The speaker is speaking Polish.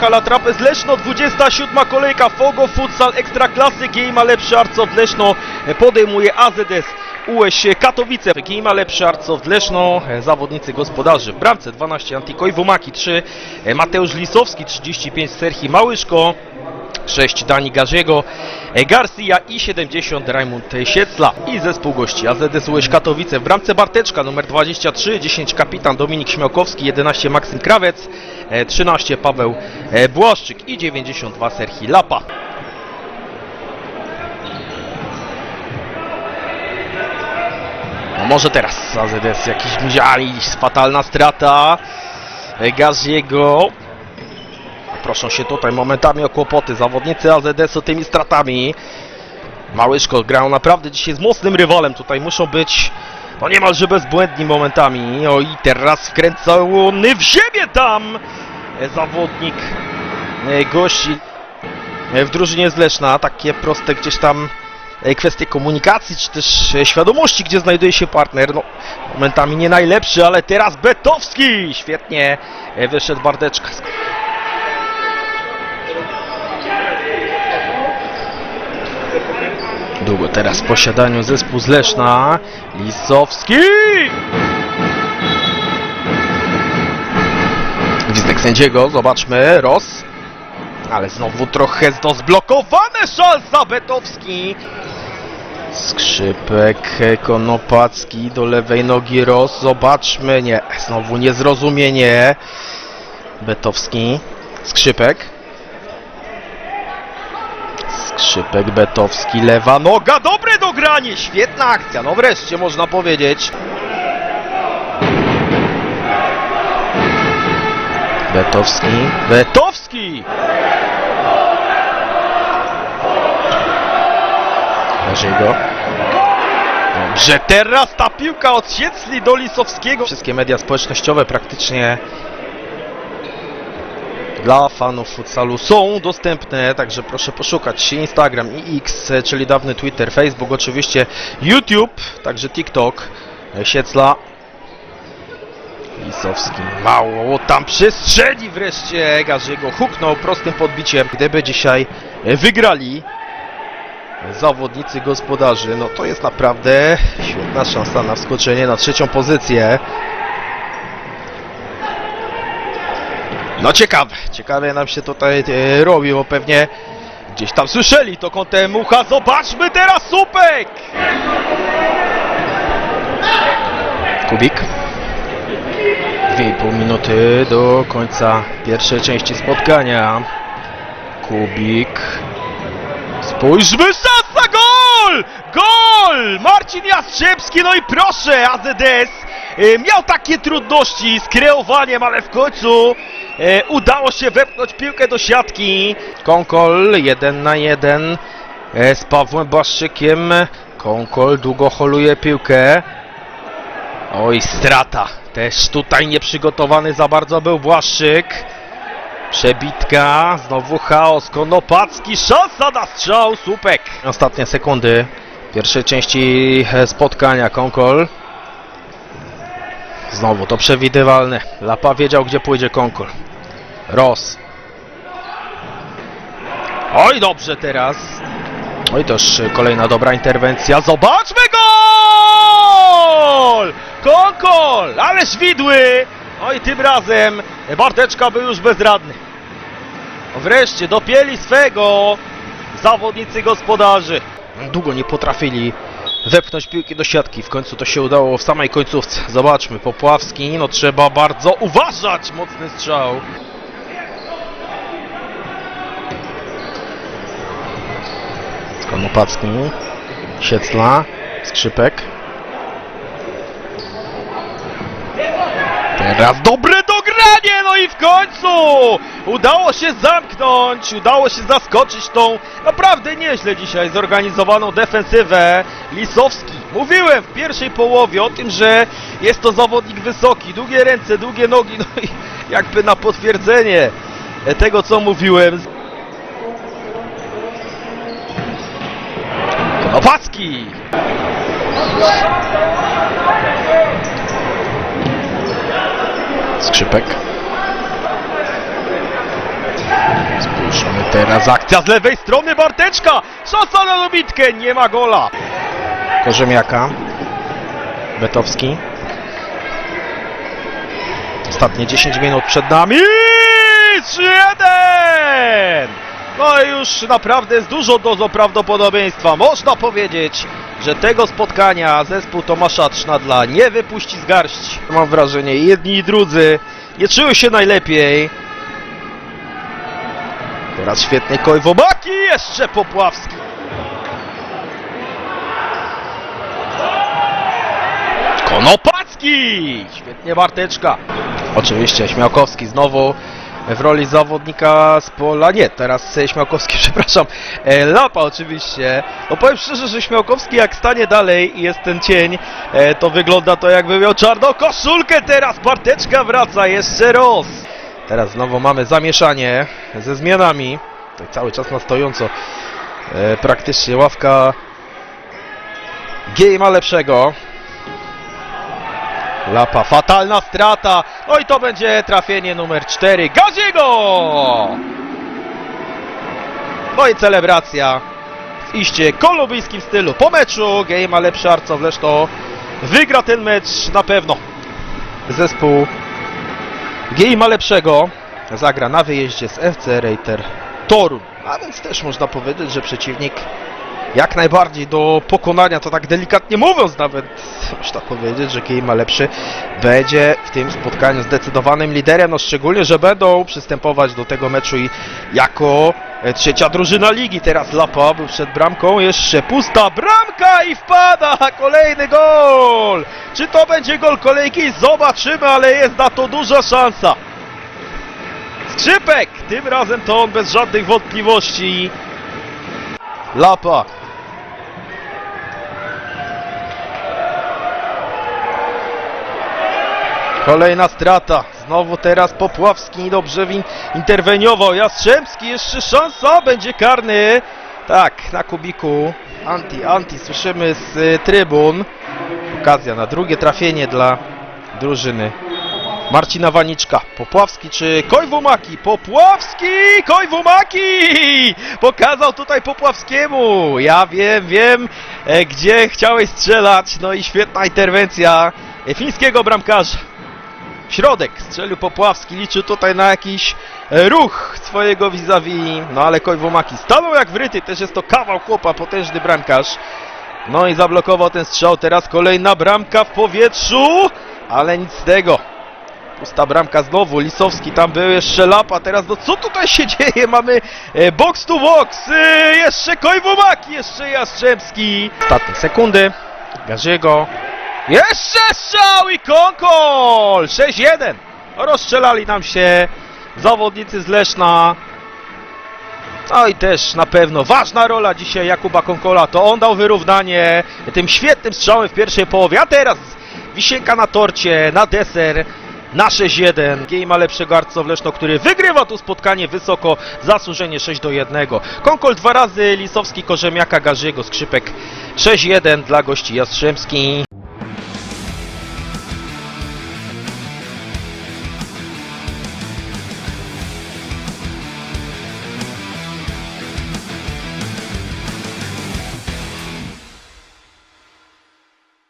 Hala Trapez Leszno, 27 kolejka Fogo Futsal Ekstraklasy. Gejma lepszy Arcow Leszno podejmuje AZS UŚ Katowice. Gejma lepszy Arcow Leszno, e, zawodnicy gospodarzy. W bramce 12 Antikoj Womaki 3, e, Mateusz Lisowski 35 Serhi Małyszko. 6 Dani Garziego, e, Garcia i 70 Rajmund Siecla i zespół gości AZS UŚ Katowice w bramce Barteczka numer 23, 10 kapitan Dominik Śmiałkowski, 11 Maksym Krawiec, e, 13 Paweł e, Błaszczyk i 92 Serhi Lapa. Może teraz AZS jakiś mziali, fatalna strata Garziego Proszą się tutaj momentami o kłopoty. Zawodnicy AZS-u tymi stratami. Małyszko grał naprawdę dzisiaj z mocnym rywalem. Tutaj muszą być no niemalże bezbłędni momentami. O i teraz wkręcony w siebie tam zawodnik e, gości e, w drużynie z Leszna. Takie proste gdzieś tam kwestie komunikacji, czy też e, świadomości, gdzie znajduje się partner. No, momentami nie najlepszy, ale teraz Betowski! Świetnie e, wyszedł Bardeczka. Długo teraz w posiadaniu zespół z Leszna. Lisowski! Gwizdek sędziego, zobaczmy, Ros. Ale znowu trochę to zblokowane, szansa Betowski. Skrzypek, Konopacki do lewej nogi Ros, zobaczmy, nie, znowu niezrozumienie. Betowski, Skrzypek. Skrzypek Betowski, lewa noga, dobre dogranie, świetna akcja, no wreszcie można powiedzieć. Betowski, Betowski! Go. Dobrze, teraz ta piłka od Siecli do Lisowskiego. Wszystkie media społecznościowe praktycznie dla fanów futsalu są dostępne, także proszę poszukać Instagram i X, czyli dawny Twitter, Facebook, oczywiście YouTube, także TikTok, Siecla, Lisowski, mało tam przestrzeli wreszcie, Garziego huknął prostym podbiciem, gdyby dzisiaj wygrali zawodnicy gospodarzy, no to jest naprawdę świetna szansa na wskoczenie na trzecią pozycję. No ciekawe, ciekawe nam się tutaj e, robi, bo pewnie gdzieś tam słyszeli to kątem ucha. Zobaczmy teraz słupek! Kubik. 2,5 minuty do końca pierwszej części spotkania. Kubik. Spójrzmy, szansa, gol! Gol! Marcin Jastrzębski, no i proszę, AZS e, miał takie trudności z kreowaniem, ale w końcu e, udało się wepchnąć piłkę do siatki. Konkol, jeden na jeden e, z Pawłem Błaszczykiem. Konkol długo holuje piłkę. Oj, strata. Też tutaj nieprzygotowany za bardzo był Błaszczyk. Przebitka, znowu chaos, Konopacki, szansa na strzał, słupek. Ostatnie sekundy pierwszej części e, spotkania, Konkol. Znowu to przewidywalne. Lapa wiedział, gdzie pójdzie Konkol. Ross. Oj, dobrze teraz. Oj, już kolejna dobra interwencja. Zobaczmy gol! Konkol! Ależ widły! Oj, tym razem Barteczka był już bezradny. Wreszcie dopięli swego zawodnicy gospodarzy. Długo nie potrafili wepchnąć piłki do siatki. W końcu to się udało w samej końcówce. Zobaczmy, Popławski, no trzeba bardzo uważać. Mocny strzał. Konopacki, Siecla, Skrzypek. Teraz dobre dogranie, no i w końcu udało się zamknąć, udało się zaskoczyć tą naprawdę nieźle dzisiaj zorganizowaną defensywę. Lisowski, mówiłem w pierwszej połowie o tym, że jest to zawodnik wysoki, długie ręce, długie nogi, no i jakby na potwierdzenie tego, co mówiłem. Konopacki! Skrzypek. Spójrzmy teraz, akcja z lewej strony Barteczka! Szansa na dobitkę, nie ma gola! Korzemiaka. Betowski. Ostatnie 10 minut przed nami. 3-1! No i już naprawdę jest dużo dozą prawdopodobieństwa. Można powiedzieć, że tego spotkania zespół Tomasza Trznadla nie wypuści z garści. Mam wrażenie, jedni i drudzy nie czują się najlepiej. Teraz świetny Kojwomaki, jeszcze Popławski. Konopacki! Świetnie Barteczka. Oczywiście Śmiałkowski znowu w roli zawodnika z pola. Nie, teraz Śmiałkowski, przepraszam. E, Lapa oczywiście. No powiem szczerze, że Śmiałkowski jak stanie dalej i jest ten cień, e, to wygląda to jakby miał czarną koszulkę teraz. Barteczka wraca jeszcze raz. Teraz znowu mamy zamieszanie ze zmianami. Tutaj cały czas na stojąco. E, praktycznie ławka G ma lepszego. Lapa, fatalna strata. No i to będzie trafienie numer 4 Gaziego! No i celebracja w iście kolumbijskim stylu. Po meczu Gej lepszy Arcowleż to wygra ten mecz na pewno. Zespół Gej lepszego. Zagra na wyjeździe z FC Reiter Toruń. A więc też można powiedzieć, że przeciwnik jak najbardziej do pokonania, to tak delikatnie mówiąc nawet, można powiedzieć, że Kij ma lepszy, będzie w tym spotkaniu zdecydowanym liderem, no szczególnie, że będą przystępować do tego meczu i jako e, trzecia drużyna ligi. Teraz Lapa był przed bramką, jeszcze pusta bramka i wpada kolejny gol! Czy to będzie gol kolejki? Zobaczymy, ale jest na to duża szansa. Skrzypek! Tym razem to on bez żadnych wątpliwości. Lapa. Kolejna strata. Znowu teraz Popławski dobrze win- interweniował. Jastrzębski jeszcze szansa. Będzie karny. Tak, na kubiku. Anti, anti. Słyszymy z y, trybun. Okazja na drugie trafienie dla drużyny Marcina Waniczka. Popławski czy Kojwumaki? Popławski! Kojwumaki! Pokazał tutaj Popławskiemu. Ja wiem, wiem, e, gdzie chciałeś strzelać. No i świetna interwencja e, fińskiego bramkarza. Środek strzelił Popławski. Liczy tutaj na jakiś e, ruch swojego vis-a-vis. No ale Kojwumaki stanął jak wryty. Też jest to kawał chłopa, potężny bramkarz. No i zablokował ten strzał. Teraz kolejna bramka w powietrzu. Ale nic z tego. Pusta bramka znowu, Lisowski tam był, jeszcze Lapa, teraz no co tutaj się dzieje? Mamy e, box to box, e, jeszcze Kojwumaki, jeszcze Jastrzębski. Ostatnie sekundy, Garziego, jeszcze strzał i konkol! 6-1. Rozstrzelali nam się zawodnicy z Leszna. No i też na pewno ważna rola dzisiaj Jakuba Konkola, to on dał wyrównanie tym świetnym strzałem w pierwszej połowie, a teraz wisienka na torcie, na deser, na 6-1. Giej ma lepszego Arco Leszno, który wygrywa tu spotkanie wysoko, zasłużenie 6 do 1. Konkol dwa razy, Lisowski, Korzemiaka, Garziego, Skrzypek 6-1 dla gości Jastrzębski.